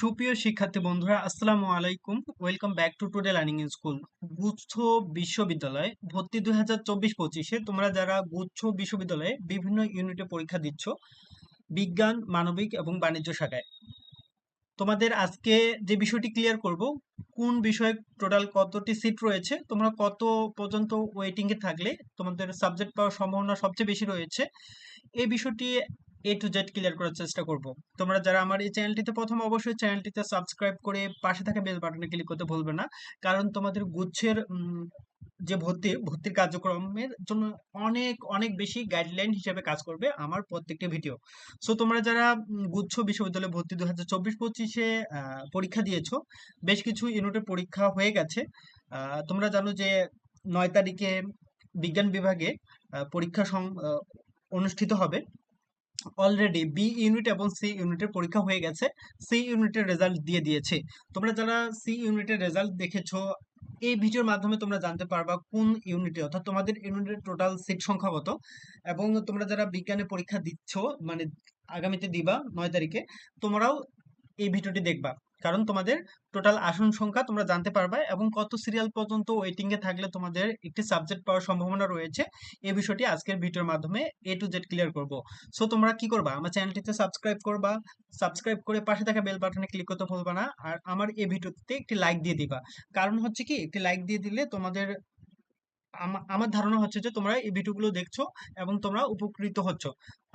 সুপ্রিয় শিক্ষার্থী বন্ধুরা, আসসালামু আলাইকুম। Welcome back to today learning school গুচ্ছ বিশ্ববিদ্যালয় ভর্তি দুই হাজার চব্বিশ পঁচিশে তোমরা যারা গুচ্ছ বিশ্ববিদ্যালয়ে বিভিন্ন ইউনিটে পরীক্ষা দিচ্ছ, বিজ্ঞান, মানবিক এবং বাণিজ্য শাখায়, তোমাদের আজকে যে বিষয়টি ক্লিয়ার করব, কোন বিষয়ে টোটাল কতটি সিট রয়েছে, তোমরা কত পর্যন্ত ওয়েটিংয়ে থাকলে তোমাদের সাবজেক্ট পাওয়ার সম্ভাবনা সবচেয়ে বেশি রয়েছে, এই বিষয়টি এ টু জেড ক্লিয়ার করার চেষ্টা করব। তোমরা যারা আমার এই চ্যানেলটিতে প্রথম অবশ্যই চ্যানেলটিতে সাবস্ক্রাইব করে পাশে থাকা বেল বাটনে ক্লিক করতে ভুলবে না। কারণ তোমাদের গুচ্ছের যে ভর্তি, ভর্তির কার্যক্রমের জন্য অনেক অনেক বেশি গাইডলাইন হিসেবে কাজ করবে আমার প্রত্যেকটি ভিডিও সো তোমরা যারা গুচ্ছ বিশ্ববিদ্যালয়ে ভর্তি দু হাজার চব্বিশ পঁচিশে পরীক্ষা দিয়েছ, বেশ কিছু ইউনিটের পরীক্ষা হয়ে গেছে। তোমরা জানো যে নয় তারিখে বিজ্ঞান বিভাগে পরীক্ষা অনুষ্ঠিত হবে। অলরেডি বি ইউনিট এবং সি ইউনিটের পরীক্ষা হয়ে গেছে। সি ইউনিটের রেজাল্ট দিয়ে দিয়েছে। তোমরা যারা সি ইউনিটের রেজাল্ট দেখেছ, এই ভিডিওর মাধ্যমে তোমরা জানতে পারবা কোন ইউনিটে অর্থাৎ তোমাদের ইউনিটের টোটাল সিট সংখ্যা কত। এবং তোমরা যারা বিজ্ঞানে পরীক্ষা দিচ্ছ মানে আগামীতে দিবা নয় তারিখে, তোমরাও এই ভিডিওটি দেখবা। কারণ তোমাদের টোটাল আসন সংখ্যা তোমরা জানতে পারবা এবং কত সিরিয়াল পর্যন্ত ওয়েটিং এ থাকলে তোমাদের একটি সাবজেক্ট পাওয়ার সম্ভাবনা রয়েছে। এই বিষয়টি আজকের ভিডিওর মাধ্যমে এ টু জেড ক্লিয়ার করব। সো তোমরা কি করবা? আমার চ্যানেলটিতে সাবস্ক্রাইব করবা। সাবস্ক্রাইব করে পাশে থাকা বেল বাটনে ক্লিক করতে ভুলবা না। আর আমার এই ভিডিওতে একটি লাইক দিয়ে দিবা। কারণ হচ্ছে কি, একটি লাইক দিয়ে দিলে তোমাদের আমার ধারণা হচ্ছে যে তোমরা এই ভিডিওগুলো দেখছ এবং তোমরা উপকৃত হচ্ছ।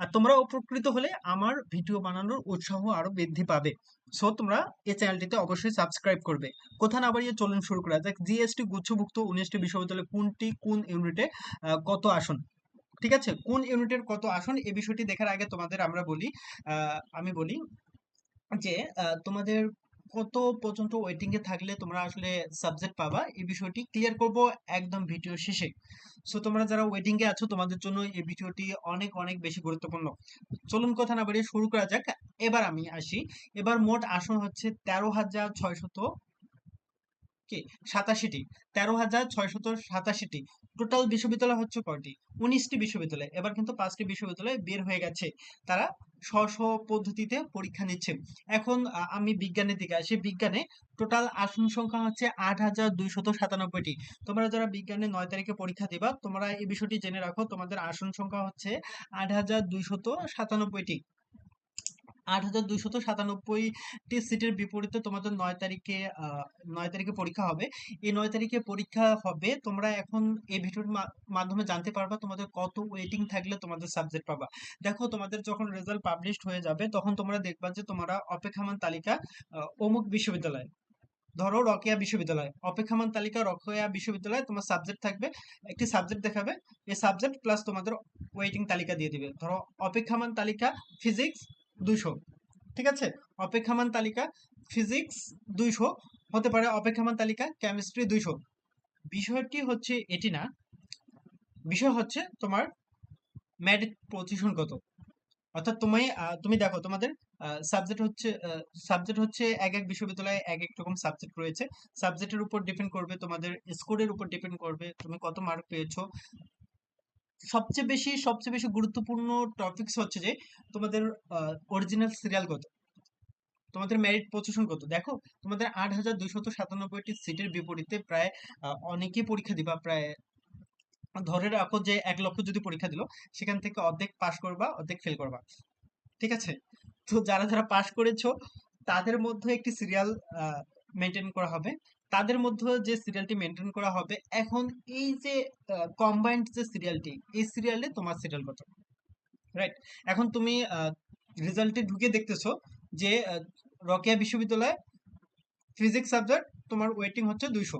আর তোমরা উপকৃত হলে আমার ভিডিও বানানোর উৎসাহ আরও বৃদ্ধি পাবে। সো তোমরা এই চ্যানেলটিতে অবশ্যই সাবস্ক্রাইব করবে। কোথা না বাড়িয়ে চলুন শুরু করা যাক। জিএসটি গুচ্ছভুক্ত উনিশটি বিশ্ববিদ্যালয় কোনটি, কোন ইউনিটে কত আসন? ঠিক আছে? কোন ইউনিটের কত আসন? এই বিষয়টি দেখার আগে তোমাদের আমরা বলি আমি বলি যে তোমাদের কত পর্যন্ত ওয়েটিং এ থাকলে তোমরা আসলে সাবজেক্ট পাবা, এই বিষয়টি ক্লিয়ার করব একদম ভিডিও শেষে। সো তোমরা যারা ওয়েটিং এ আছো, তোমাদের জন্য এই ভিডিওটি অনেক অনেক বেশি গুরুত্বপূর্ণ। চলুন কথা না বাড়িয়ে শুরু করা যাক। এবার আমি আসি। এবার মোট আসন হচ্ছে তেরো হাজার ছয়শত কি? সাতাশিটি। তেরো হাজার ছয়শত সাতাশিটি। টোটাল বিশ্ববিদ্যালয় হচ্ছে কয়টি? উনিশটি বিশ্ববিদ্যালয়। এবার কিন্তু পাঁচটি বিশ্ববিদ্যালয় বের হয়ে গেছে। তারা স্ব স্ব পদ্ধতিতে পরীক্ষা নিচ্ছে। এখন আমি বিজ্ঞানের দিকে আসি। বিজ্ঞানে টোটাল আসন সংখ্যা হচ্ছে আট হাজার দুইশত সাতানব্বইটি। তোমরা যারা বিজ্ঞানে নয় তারিখে পরীক্ষা দিবা, তোমরা এই বিষয়টি জেনে রাখো। তোমাদের আসন সংখ্যা হচ্ছে আট হাজার দুইশত সাতানব্বইটি। আট সিটের বিপরীতে তোমাদের নয় তারিখে নয় তারিখে পরীক্ষা হবে। এই নয় তারিখে পরীক্ষা হবে, তোমরা এখন এই ভিডিওর মাধ্যমে জানতে পারবা তোমাদের কত ওয়েটিং থাকলে তোমাদের সাবজেক্ট পাবা। দেখো, তোমাদের যখন রেজাল্ট পাবলিশড হয়ে যাবে, তখন তোমরা দেখবা যে তোমরা অপেক্ষামান তালিকা অমুক বিশ্ববিদ্যালয়, ধরো রকেয়া বিশ্ববিদ্যালয়, অপেক্ষামান তালিকা রকেয়া বিশ্ববিদ্যালয় তোমার সাবজেক্ট থাকবে, একটি সাবজেক্ট দেখাবে, এই সাবজেক্ট প্লাস তোমাদের ওয়েটিং তালিকা দিয়ে দিবে। ধরো, অপেক্ষামান তালিকা ফিজিক্স দুইশো। ঠিক আছে? অপেক্ষামান তালিকা, ফিজিক্স দুইশো, হতে পারে অপেক্ষামান তালিকা, কেমিস্ট্রি দুইশো। বিষয়টি হচ্ছে এটি না, বিষয় হচ্ছে তোমার মেরিট পজিশন কত। অর্থাৎ তুমি তুমি দেখো তোমাদের সাবজেক্ট হচ্ছে সাবজেক্ট হচ্ছে এক এক বিশ্ববিদ্যালয়ে এক এক রকম সাবজেক্ট রয়েছে। সাবজেক্টের উপর ডিপেন্ড করবে তোমাদের স্কোরের উপর ডিপেন্ড করবে, তুমি কত মার্ক পেয়েছ। সবচেয়ে বেশি সবচেয়ে বেশি গুরুত্বপূর্ণ টপিকস হচ্ছে যে তোমাদের অরিজিনাল সিরিয়াল কত? তোমাদের মেরিট পজিশন কত? দেখো, তোমাদের আট হাজার সাতানব্বইটি সিটের বিপরীতে প্রায় অনেকেই পরীক্ষা দিবা, প্রায় ধরে রাখো যে এক লক্ষ যদি পরীক্ষা দিল, সেখান থেকে অর্ধেক পাশ করবা, অর্ধেক ফেল করবা। ঠিক আছে? তো যারা যারা পাশ করেছ, তাদের মধ্যে একটি সিরিয়াল মেনটেন করা হবে। তাদের মধ্যে যে সিরিয়ালটি মেনটেন করা হবে, এখন এই যে কম্বাইন্ড যে সিরিয়ালটি এই সিরিয়ালে তোমার সিরিয়াল কত রাইট এখন তুমি রেজাল্টে ঢুকে দেখতেছো যে রকেয়া বিশ্ববিদ্যালয়ে ফিজিক্স সাবজেক্ট তোমার ওয়েটিং হচ্ছে দুইশো।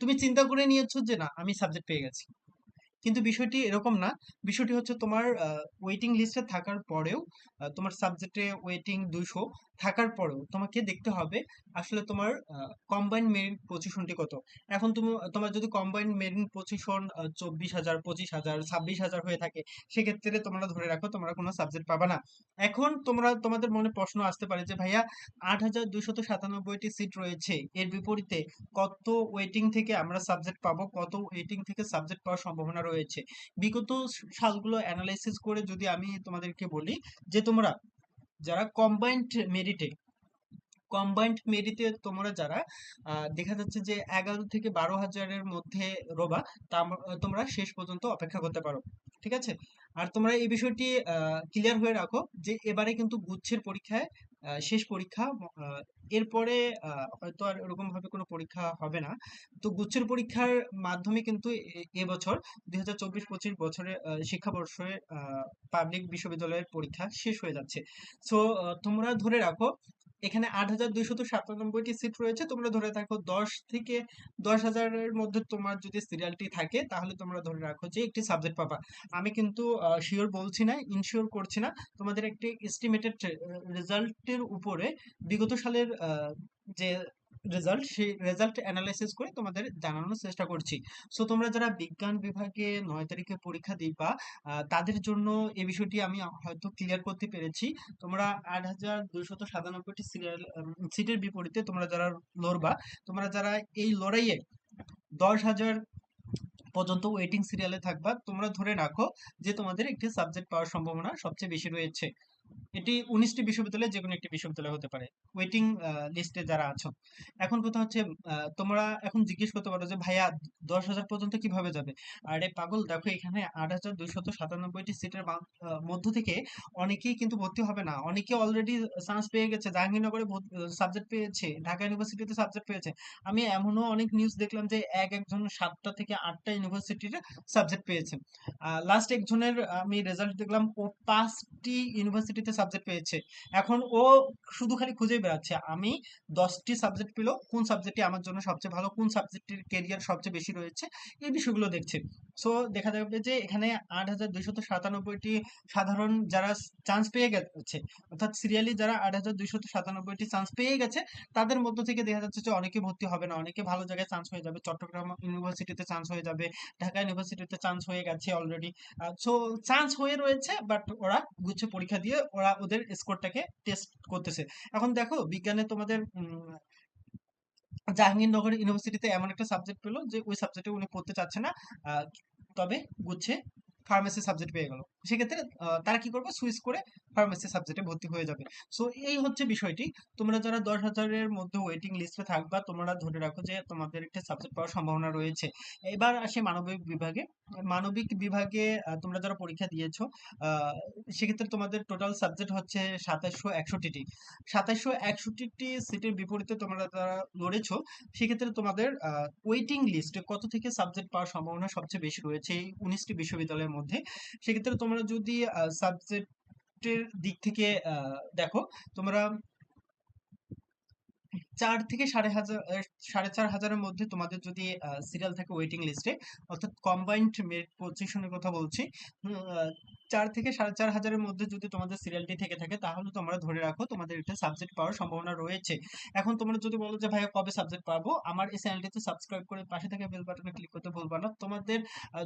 তুমি চিন্তা করে নিয়েছো যে, না, আমি সাবজেক্ট পেয়ে গেছি। কিন্তু বিষয়টি এরকম না। বিষয়টি হচ্ছে তোমার ওয়েটিং লিস্টে থাকার পরেও তোমার সাবজেক্টে ওয়েটিং দুইশো থাকার পরেও তোমাকে দেখতে হবে আসলে তোমার কম্বাইন্ড মেরিট পজিশনটি কত। এখন তুমি, তোমার যদি কম্বাইন্ড মেরিট পজিশন চব্বিশ হাজার, পঁচিশ হাজার, ছাব্বিশ হাজার হয়ে থাকে, সেক্ষেত্রে তোমরা ধরে রাখো, তোমরা কোনো সাবজেক্ট পাবা না। এখন তোমরা, তোমাদের মনে প্রশ্ন আসতে পারে যে, ভাইয়া, আট হাজার দুইশত সাতানব্বইটি সিট রয়েছে, এর বিপরীতে কত ওয়েটিং থেকে আমরা সাবজেক্ট পাবো, কত ওয়েটিং থেকে সাবজেক্ট পাওয়ার সম্ভাবনা রয়েছে? বিগত সালগুলো অ্যানালাইসিস করে যদি আমি তোমাদেরকে বলি যে, তোমরা যারা কম্বাইন্ড মেরিটে কম্বাইন্ড মেরিটে তোমরা যারা দেখা যাচ্ছে যে এগারো থেকে বারো হাজারের মধ্যে রোবা তাম- তোমরা শেষ পর্যন্ত অপেক্ষা করতে পারো ঠিক আছে? আর তোমরা এই বিষয়টি ক্লিয়ার হয়ে রাখো যে এবারে কিন্তু গুচ্ছের পরীক্ষায় শেষ পরীক্ষা এরপরে হয়তো আর এরকম ভাবে কোনো পরীক্ষা হবে না। তো গুচ্ছের পরীক্ষার মাধ্যমে কিন্তু এবছর দুই হাজার চব্বিশ পঁচিশ বছরের আহ, শিক্ষাবর্ষে পাবলিক বিশ্ববিদ্যালয়ের পরীক্ষা শেষ হয়ে যাচ্ছে। সো তোমরা ধরে রাখো এখানে আট হাজার দুইশত সাতানব্বইটি সিট রয়েছে। তোমরা ধরে থাকো দশ থেকে দশ হাজারের মধ্যে তোমার যদি সিরিয়ালটি থাকে, তাহলে তোমরা ধরে রাখো যে একটি সাবজেক্ট পাবা। আমি কিন্তু শিওর বলছি না ইনশিওর করছি না। তোমাদের একটি এস্টিমেটেড রেজাল্টের উপরে বিগত সালের যে রেজাল্ট সেই রেজাল্ট অ্যানালাইসিস করে তোমাদের জানানোর চেষ্টা করছি। সো তোমরা যারা বিজ্ঞান বিভাগে নয় তারিখে পরীক্ষা দিবা তাদের জন্য এই বিষয়টি আমি হয়তো ক্লিয়ার করতে পেরেছি। তোমরা আট হাজার দুইশত সাতানব্বইটি সিরিয়াল সিটের বিপরীতে তোমরা যারা লড়বা, তোমরা যারা এই লড়াইয়ে দশ হাজার পর্যন্ত ওয়েটিং সিরিয়ালে থাকবা, তোমরা ধরে রাখো যে তোমাদের একটি সাবজেক্ট পাওয়ার সম্ভাবনা সবচেয়ে বেশি রয়েছে। এটি উনিশটি বিশ্ববিদ্যালয় যে কোনো একটি বিশ্ববিদ্যালয় হতে পারে। ওয়েটিং লিস্টে যারা আছো। এখন কথা হচ্ছে তোমরা এখন জিজ্ঞেস করতে পারো যে, ভাইয়া, দশ হাজার পর্যন্ত কীভাবে যাবে? আরে পাগল, দেখো এখানে আট হাজার দুইশত সাতানব্বইটি সিটের মধ্য থেকে অনেকেই কিন্তু ভর্তি হবে না। অনেকে অলরেডি চান্স পেয়ে গেছে। জাহাঙ্গীরনগরে সাবজেক্ট পেয়েছে, ঢাকা ইউনিভার্সিটিতে সাবজেক্ট পেয়েছে। আমি এমনও অনেক নিউজ দেখলাম যে, এক একজন সাতটা থেকে আটটা ইউনিভার্সিটির সাবজেক্ট পেয়েছে। লাস্ট একজনের আমি রেজাল্ট দেখলাম, ও পাঁচটি ইউনিভার্সিটিতে সাবজেক্ট পেয়েছে। এখন ও শুধু খালি খুঁজেই বেড়াচ্ছে, আমি দশটি সাবজেক্ট পেল, কোন সাবজেক্টটি আমার জন্য সবচেয়ে ভালো, কোন সাবজেক্টের কেরিয়ার সবচেয়ে বেশি রয়েছে, এই বিষয়গুলো দেখছে। সো দেখা যাবে যে এখানে আট হাজার দুইশত সাতানব্বইটি সাধারণ যারা চান্স পেয়ে গেছে, অর্থাৎ সিরিয়ালি যারা আট হাজার দুইশত সাতানব্বইটি চান্স পেয়ে গেছে, তাদের মধ্য থেকে দেখা যাচ্ছে যে অনেকে ভর্তি হবে না, অনেকে ভালো জায়গায় চান্স হয়ে যাবে, চট্টগ্রাম ইউনিভার্সিটিতে চান্স হয়ে যাবে, ঢাকা ইউনিভার্সিটিতে চান্স হয়ে গেছে অলরেডি সো চান্স হয়ে রয়েছে বাট ওরা গুচ্ছে পরীক্ষা দিয়ে ওরা ওদের স্কোরটাকে টেস্ট করতেছে। এখন দেখো, বিজ্ঞানে তোমাদের জাহাঙ্গীরনগর ইউনিভার্সিটিতে এমন একটা সাবজেক্ট পেল যে ওই সাবজেক্টে উনি পড়তে চাচ্ছে না তবে গুচ্ছে ফার্মেসি সাবজেক্ট পেয়ে গেল। সেক্ষেত্রে তারা কি করবে? সুইচ করে ফার্মেসি সাবজেক্টে ভর্তি হয়ে যাবে। সো এই হচ্ছে বিষয়টি। তোমরা যারা দশ হাজারের মধ্যে ওয়েটিং লিস্টে থাকবা, তোমরা ধরে রাখো যে তোমাদের একটা সাবজেক্ট পাওয়ার সম্ভাবনা রয়েছে। এবার আসে মানবিক বিভাগে। মানবিক বিভাগে তোমরা যারা পরীক্ষা দিয়েছ সেক্ষেত্রে তোমাদের টোটাল সাবজেক্ট হচ্ছে সাতাশশো একষট্টিটি। সাতাশশো একষট্টিটি সিটের বিপরীতে তোমরা যারা লড়েছো, সেক্ষেত্রে তোমাদের ওয়েটিং লিস্টে কত থেকে সাবজেক্ট পাওয়ার সম্ভাবনা সবচেয়ে বেশি রয়েছে? এই উনিশটি বিশ্ববিদ্যালয়ের মধ্যে। সেক্ষেত্রে তোমরা যদি সাবজেক্টের দিক থেকে দেখো, তোমরা চার থেকে সাড়ে হাজার সাড়ে চার হাজারের মধ্যে তোমাদের যদি সিরিয়াল থাকে ওয়েটিং লিস্টে অর্থাৎ কম্বাইন্ড মেরিট পজিশনের কথা বলছি চার থেকে সাড়ে চার হাজারের মধ্যে যদি তোমাদের সিরিয়ালটি থেকে থাকে, তাহলে তোমরা ধরে রাখো তোমাদের একটা সাবজেক্ট পাওয়ার সম্ভাবনা রয়েছে। এখন তোমরা যদি বলো যে, ভাইয়া, কবে সাবজেক্ট পাবো? আমার এই চ্যানেলটিতে সাবস্ক্রাইব করে পাশে থাকা বেল বাটনে ক্লিক করতে ভুলবা না। তোমাদের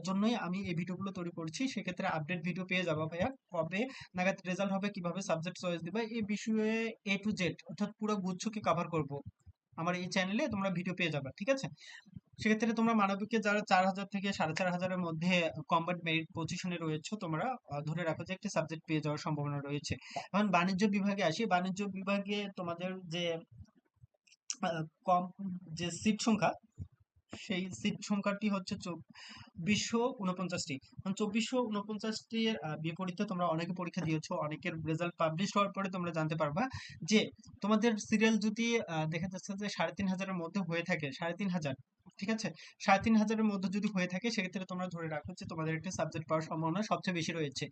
জন্যই আমি এই ভিডিওগুলো তৈরি করছি। সেক্ষেত্রে আপডেট ভিডিও পেয়ে যাব, ভাইয়া। কবে নাগাদ রেজাল্ট হবে, কীভাবে সাবজেক্ট চয়েস দিবা, এই বিষয়ে এ টু জেড অর্থাৎ পুরো গুচ্ছকে কভার করব? আমার এই চ্যানেলে তোমরা ভিডিও পেয়ে যাবে, ঠিক আছে? সেক্ষেত্রে তোমরা মানবিকে যারা চার হাজার থেকে সাড়ে চার হাজারের মধ্যে কম্বাট মেরিট পজিশনে রয়েছে, তোমরা ধরে রাখো যে একটি সাবজেক্ট পেয়ে যাওয়ার সম্ভাবনা রয়েছে। এখন বাণিজ্য বিভাগে আসি। বাণিজ্য বিভাগে তোমাদের যে কম, যে সিট সংখ্যা, সেই সিট সংখ্যাটি হচ্ছে চব্বিশশো উনপঞ্চাশটি কারণ চব্বিশশো উনপঞ্চাশটির বিপরীতে তোমরা অনেকে পরীক্ষা দিয়েছ, অনেকের রেজাল্ট পাবলিশ হওয়ার পরে তোমরা জানতে পারবা যে তোমাদের সিরিয়াল যদি দেখা যাচ্ছে যে সাড়ে তিন হাজারের মধ্যে হয়ে থাকে, সাড়ে তিন হাজার ঠিক আছে? সাড়ে তিন হাজারের মধ্যে যদি হয়ে থাকে, সেক্ষেত্রে তোমরা ধরে রাখো যে তোমাদের একটা সাবজেক্ট পাওয়ার সম্ভাবনা সবচেয়ে বেশি রয়েছে।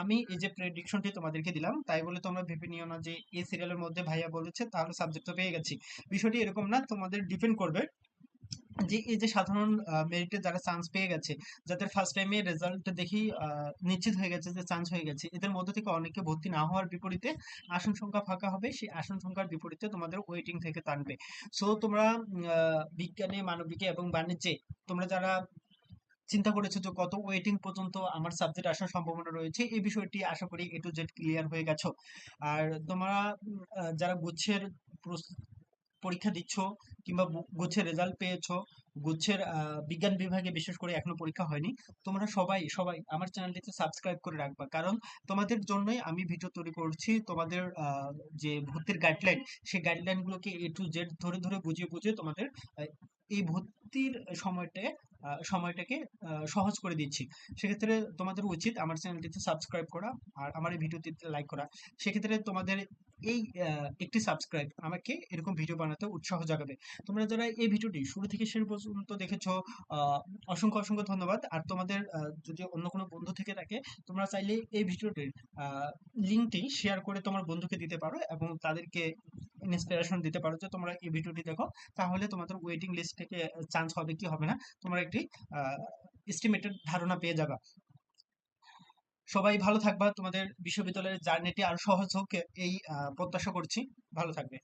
আমি এই যে প্রেডিকশনটি তোমাদেরকে দিলাম, তাই বলে তোমরা ভেবে নিও না যে এই সিরিয়ালের মধ্যে ভাইয়া বলেছে, তাহলে সাবজেক্ট তো পেয়ে গেছি। বিষয়টি এরকম না, তোমাদের ডিপেন্ড করবে যে, এই যে সাধারণ মেরিটে যারা চান্স পেয়ে গেছে, যাদের ফার্স্ট টাইমে রেজাল্ট দেখেই নিশ্চিত হয়ে গেছে যে চান্স হয়ে গেছে, এদের মধ্যে থেকে অনেকে ভর্তি না হওয়ার বিপরীতে আসন সংখ্যা ফাঁকা হবে, সেই আসন সংখ্যার বিপরীতে তোমাদের ওয়েটিং থেকে টানবে। সো তোমরা বিজ্ঞানে, মানবিকে এবং বাণিজ্যে তোমরা যারা চিন্তা করেছ যে কত ওয়েটিং পর্যন্ত আমার সাবজেক্ট আসার সম্ভাবনা রয়েছে, এই বিষয়টি আশা করি এ টু জেড ক্লিয়ার হয়ে গেছো। আর তোমরা যারা গুচ্ছের পরীক্ষা দিচ্ছ কিংবা গুচ্ছের রেজাল্ট পেয়েছ, গুচ্ছের বিজ্ঞান বিভাগে বিশেষ করে এখনও পরীক্ষা হয়নি, তোমরা সবাই সবাই আমার চ্যানেলটিতে সাবস্ক্রাইব করে রাখবা। কারণ তোমাদের জন্যই আমি ভিডিও তৈরি করছি, তোমাদের যে ভর্তির গাইডলাইন সেই গাইডলাইন গুলোকে এ টু জেড ধরে ধরে বুঝিয়ে বুঝিয়ে তোমাদের এই ভর্তির সময়টা সময়টাকে সহজ করে দিচ্ছি। সেক্ষেত্রে তোমাদের উচিত আমার চ্যানেলটিতে সাবস্ক্রাইব করা আর আমার এই ভিডিওটিতে লাইক করা। সেক্ষেত্রে তোমাদের এই একটি সাবস্ক্রাইব আমাকে এরকম ভিডিও বানাতে উৎসাহ জাগাবে। তোমরা যারা এই ভিডিওটি শুরু থেকে শেষ পর্যন্ত দেখেছ অসংখ্য অসংখ্য ধন্যবাদ। আর তোমাদের যদি অন্য কোনো বন্ধু থেকে থাকে, তোমরা চাইলে এই ভিডিওটির লিঙ্কটি শেয়ার করে তোমার বন্ধুকে দিতে পারো এবং তাদেরকে ইন্সপিরেশন দিতে পারো যে তোমরা এই ভিডিওটি দেখো। তাহলে তোমাদের ওয়েটিং লিস্ট থেকে চান্স হবে কি হবে না, তোমরা একটি এস্টিমেটেড ধারণা পেয়ে যাবে। সবাই ভালো থাকবা। তোমাদের বিশ্ববিদ্যালয়ের জার্নিটি আরও সহজ হোক। এই প্রত্যাশা করছি। ভালো থাকবে।